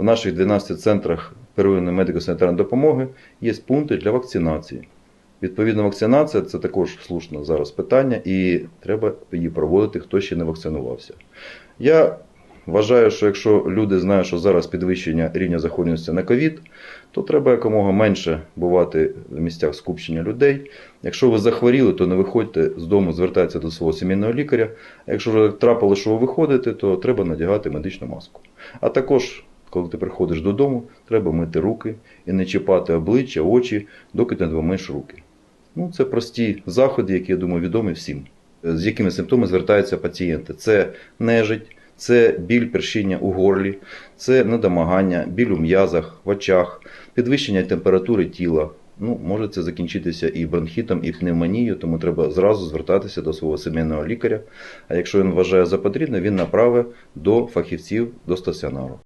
в наших 12 центрах первинної медико-санітарної допомоги є пункти для вакцинації. Відповідно, вакцинація це також слушне зараз питання, і треба її проводити, хто ще не вакцинувався. Я вважаю, що якщо люди знають, що зараз підвищення рівня захворюваності на ковід, то треба якомога менше бувати в місцях скупчення людей. Якщо ви захворіли, то не виходьте з дому, звертайтеся до свого сімейного лікаря. Якщо вже трапило, що ви виходите, то треба надягати медичну маску. А також, коли ти приходиш додому, треба мити руки і не чіпати обличчя, очі, доки ти не вимиєш руки. Ну, це прості заходи, які, я думаю, відомі всім. З якими симптомами звертаються пацієнти? Це нежить, це біль першіння у горлі, це недомагання, біль у м'язах, в очах, підвищення температури тіла. Ну, може це закінчитися і бронхітом, і пневмонією, тому треба зразу звертатися до свого сімейного лікаря. А якщо він вважає за потрібне, він направить до фахівців до стаціонару.